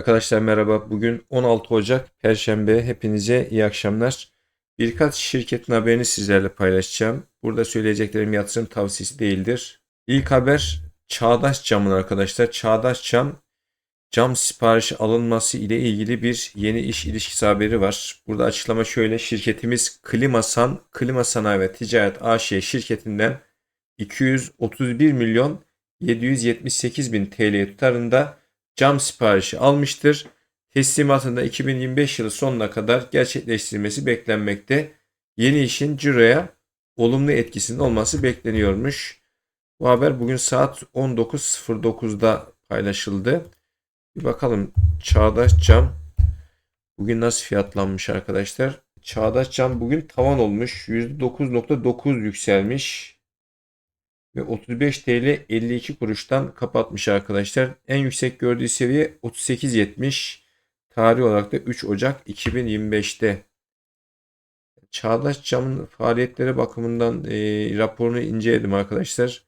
Arkadaşlar merhaba. Bugün 16 Ocak Perşembe. Hepinize iyi akşamlar. Birkaç şirketin haberini sizlerle paylaşacağım. Burada söyleyeceklerim yatırım tavsiyesi değildir. İlk haber Çağdaş Cam'ın arkadaşlar. Çağdaş Cam cam siparişi alınması ile ilgili bir yeni iş ilişkisi haberi var. Burada açıklama şöyle. Şirketimiz Klimasan, Klima Sanayi ve Ticaret AŞ şirketinden 231 milyon 778 bin TL tutarında cam siparişi almıştır. Teslimatında 2025 yılı sonuna kadar gerçekleştirilmesi beklenmekte. Yeni işin ciroya olumlu etkisinin olması bekleniyormuş. Bu haber bugün saat 19.09'da paylaşıldı. Bir bakalım Çağdaş Cam bugün nasıl fiyatlanmış arkadaşlar. Çağdaş Cam bugün tavan olmuş. %9.9 yükselmiş ve 35 TL 52 kuruştan kapatmış arkadaşlar. En yüksek gördüğü seviye 38.70. Tarih olarak da 3 Ocak 2025'te. Çağdaş Cam'ın faaliyetleri bakımından e, raporunu inceledim arkadaşlar.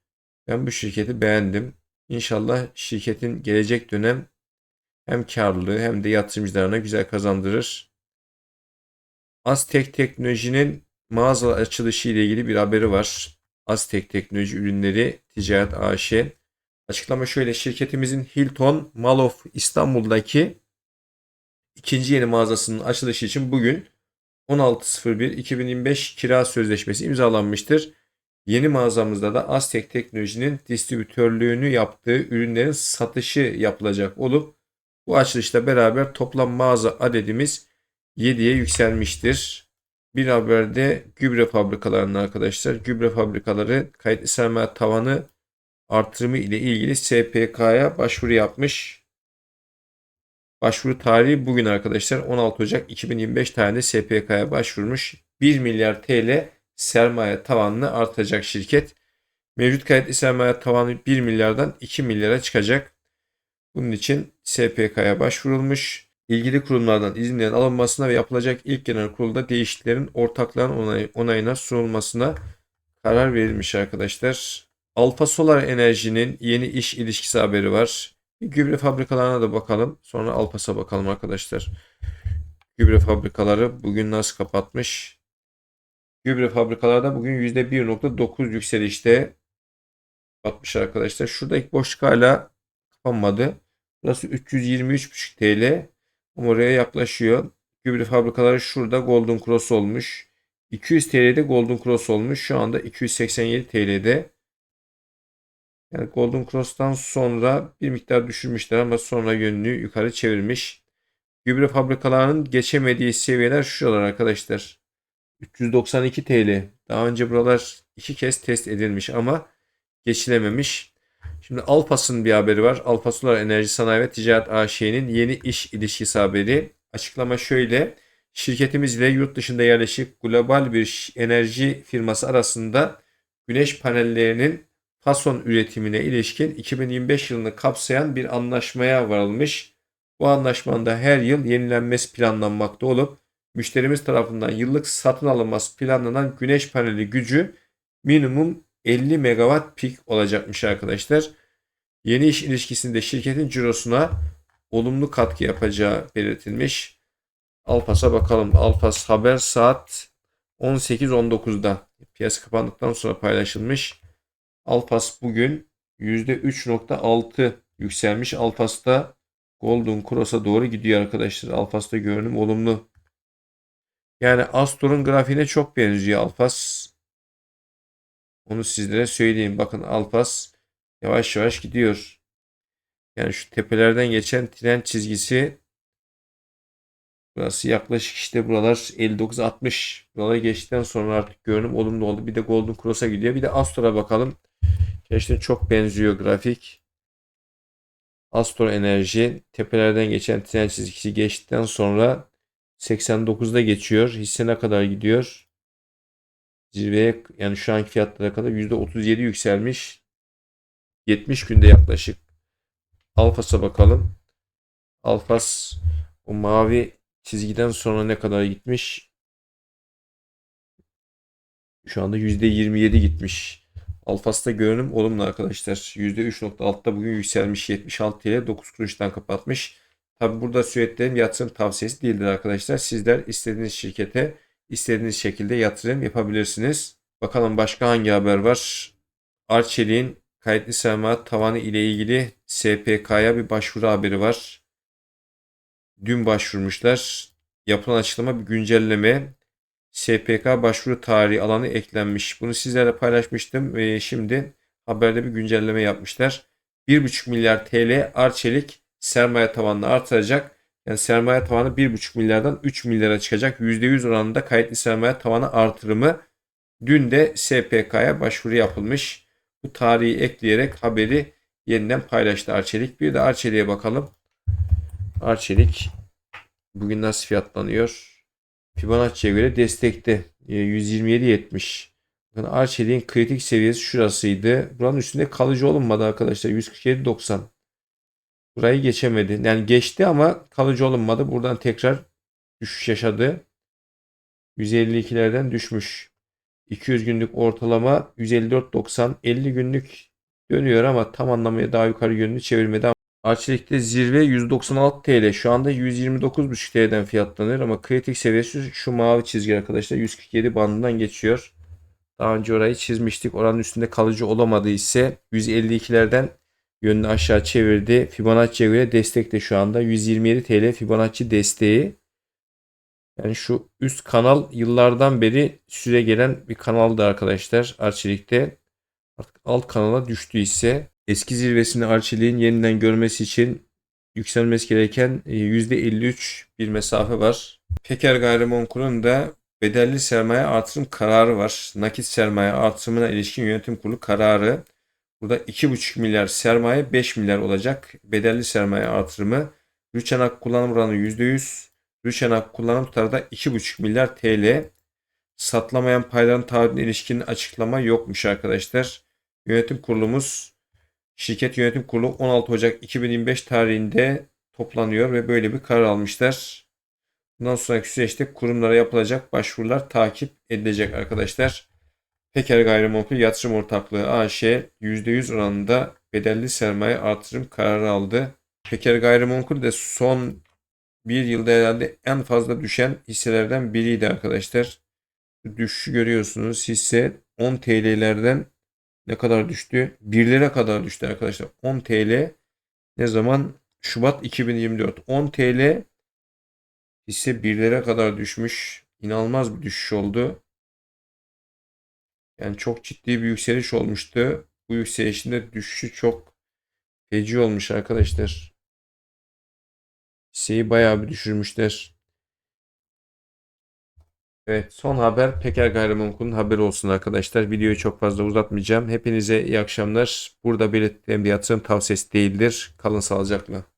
Ben bu şirketi beğendim. İnşallah şirketin gelecek dönem hem karlılığı hem de yatırımcılarına güzel kazandırır. Aztek Teknoloji'nin mağaza açılışı ile ilgili bir haberi var. Aztek Teknoloji Ürünleri Ticaret AŞ. Açıklama şöyle şirketimizin Hilton Mall of İstanbul'daki ikinci yeni mağazasının açılışı için bugün 16.01.2025 kira sözleşmesi imzalanmıştır. Yeni mağazamızda da Aztek Teknoloji'nin distribütörlüğünü yaptığı ürünlerin satışı yapılacak olup bu açılışla beraber toplam mağaza adedimiz 7'ye yükselmiştir. Bir haberde gübre fabrikalarının arkadaşlar gübre fabrikaları kayıtlı sermaye tavanı artırımı ile ilgili SPK'ya başvuru yapmış. Başvuru tarihi bugün arkadaşlar 16 Ocak 2025 tarihinde SPK'ya başvurmuş. 1 milyar TL sermaye tavanını artacak şirket. Mevcut kayıtlı sermaye tavanı 1 milyardan 2 milyara çıkacak. Bunun için SPK'ya başvurulmuş ilgili kurumlardan izinlerin alınmasına ve yapılacak ilk genel kurulda değişikliklerin ortakların onay, onayına sunulmasına karar verilmiş arkadaşlar. Alfa Solar Enerji'nin yeni iş ilişkisi haberi var. Gübre fabrikalarına da bakalım. Sonra Alpas'a bakalım arkadaşlar. Gübre fabrikaları bugün nasıl kapatmış? Gübre fabrikalarda bugün %1.9 yükselişte kapatmış arkadaşlar. Şurada ilk boşluk hala kapanmadı. Burası 323,5 TL. Oraya yaklaşıyor. Gübre fabrikaları şurada Golden Cross olmuş. 200 TL'de Golden Cross olmuş. Şu anda 287 TL'de. Yani Golden Cross'tan sonra bir miktar düşürmüşler ama sonra yönünü yukarı çevirmiş. Gübre fabrikalarının geçemediği seviyeler şuralar arkadaşlar. 392 TL. Daha önce buralar iki kez test edilmiş ama geçilememiş. Şimdi Alpas'ın bir haberi var. Solar Enerji Sanayi ve Ticaret AŞ'nin yeni iş ilişkisi haberi. Açıklama şöyle. Şirketimiz ile yurt dışında yerleşik global bir enerji firması arasında güneş panellerinin fason üretimine ilişkin 2025 yılını kapsayan bir anlaşmaya varılmış. Bu anlaşmanın da her yıl yenilenmesi planlanmakta olup müşterimiz tarafından yıllık satın alınması planlanan güneş paneli gücü minimum 50 megawatt pik olacakmış arkadaşlar. Yeni iş ilişkisinde şirketin cirosuna olumlu katkı yapacağı belirtilmiş. Alpas'a bakalım. Alpas haber saat 18.19'da piyasa kapandıktan sonra paylaşılmış. Alpas bugün %3.6 yükselmiş. Alpas'ta Golden Cross'a doğru gidiyor arkadaşlar. Alpas'ta görünüm olumlu. Yani Astor'un grafiğine çok benziyor Alpas. Onu sizlere söyleyeyim. Bakın Alpas yavaş yavaş gidiyor. Yani şu tepelerden geçen tren çizgisi burası yaklaşık işte buralar 59-60 buraları geçtikten sonra artık görünüm olumlu oldu. Bir de Golden Cross'a gidiyor. Bir de Astor'a bakalım. Gerçekten çok benziyor grafik. Astor Enerji tepelerden geçen tren çizgisi geçtikten sonra 89'da geçiyor. Hisse ne kadar gidiyor? Zirveye yani şu anki fiyatlara kadar %37 yükselmiş. 70 günde yaklaşık. Alfas'a bakalım. Alfas o mavi çizgiden sonra ne kadar gitmiş? Şu anda %27 gitmiş. Alfas'ta görünüm olumlu arkadaşlar. %3.6'da bugün yükselmiş 76 TL 9 kuruştan kapatmış. Tabi burada söylediklerim yatırım tavsiyesi değildir arkadaşlar. Sizler istediğiniz şirkete istediğiniz şekilde yatırım yapabilirsiniz. Bakalım başka hangi haber var? Arçelik'in kayıtlı sermaye tavanı ile ilgili SPK'ya bir başvuru haberi var. Dün başvurmuşlar. Yapılan açıklama bir güncelleme. SPK başvuru tarihi alanı eklenmiş. Bunu sizlerle paylaşmıştım ve şimdi haberde bir güncelleme yapmışlar. 1,5 milyar TL Arçelik sermaye tavanını artıracak. Yani sermaye tavanı 1,5 milyardan 3 milyara çıkacak. %100 oranında kayıtlı sermaye tavanı artırımı. Dün de SPK'ya başvuru yapılmış. Bu tarihi ekleyerek haberi yeniden paylaştı Arçelik. Bir de Arçelik'e bakalım. Arçelik bugün nasıl fiyatlanıyor? Fibonacci'ye göre destekte. E, 127.70. Bakın Arçelik'in kritik seviyesi şurasıydı. Buranın üstünde kalıcı olunmadı arkadaşlar. 147.90. Burayı geçemedi. Yani geçti ama kalıcı olunmadı. Buradan tekrar düşüş yaşadı. 152'lerden düşmüş. 200 günlük ortalama 154.90. 50 günlük dönüyor ama tam anlamıyla daha yukarı yönünü çevirmedi. Arçelik'te zirve 196 TL. Şu anda 129,5 TL'den fiyatlanıyor ama kritik seviyesi şu mavi çizgi arkadaşlar 147 bandından geçiyor. Daha önce orayı çizmiştik. Oranın üstünde kalıcı olamadı ise 152'lerden yönünü aşağı çevirdi. Fibonacci'ye göre destek de şu anda 127 TL Fibonacci desteği. Yani şu üst kanal yıllardan beri süre gelen bir kanaldı arkadaşlar Arçelik'te. Artık alt kanala düştü ise eski zirvesini Arçelik'in yeniden görmesi için yükselmesi gereken e, %53 bir mesafe var. Peker Gayrimenkul'un da bedelli sermaye artırım kararı var. Nakit sermaye artırımına ilişkin yönetim kurulu kararı. Burada 2,5 milyar sermaye 5 milyar olacak. Bedelli sermaye artırımı. Rüçanak kullanım oranı %100. Rüçanak kullanım tutarı da 2,5 milyar TL. Satlamayan payların taahhüdüne ilişkin açıklama yokmuş arkadaşlar. Yönetim kurulumuz şirket yönetim kurulu 16 Ocak 2025 tarihinde toplanıyor ve böyle bir karar almışlar. Bundan sonraki süreçte kurumlara yapılacak başvurular takip edilecek arkadaşlar. Peker Gayrimenkul Yatırım Ortaklığı AŞ %100 oranında bedelli sermaye artırım kararı aldı. Peker Gayrimenkul de son bir yılda herhalde en fazla düşen hisselerden biriydi arkadaşlar. Düşüşü görüyorsunuz. Hisse 10 TL'lerden ne kadar düştü? 1 lira kadar düştü arkadaşlar. 10 TL ne zaman? Şubat 2024. 10 TL hisse 1 lira kadar düşmüş. İnanılmaz bir düşüş oldu. Yani çok ciddi bir yükseliş olmuştu. Bu yükselişin de düşüşü çok feci olmuş arkadaşlar. Hisseyi bayağı bir düşürmüşler. Evet son haber Peker Gayrimenkul'un haberi olsun arkadaşlar. Videoyu çok fazla uzatmayacağım. Hepinize iyi akşamlar. Burada belirttiğim bir yatırım tavsiyesi değildir. Kalın sağlıcakla.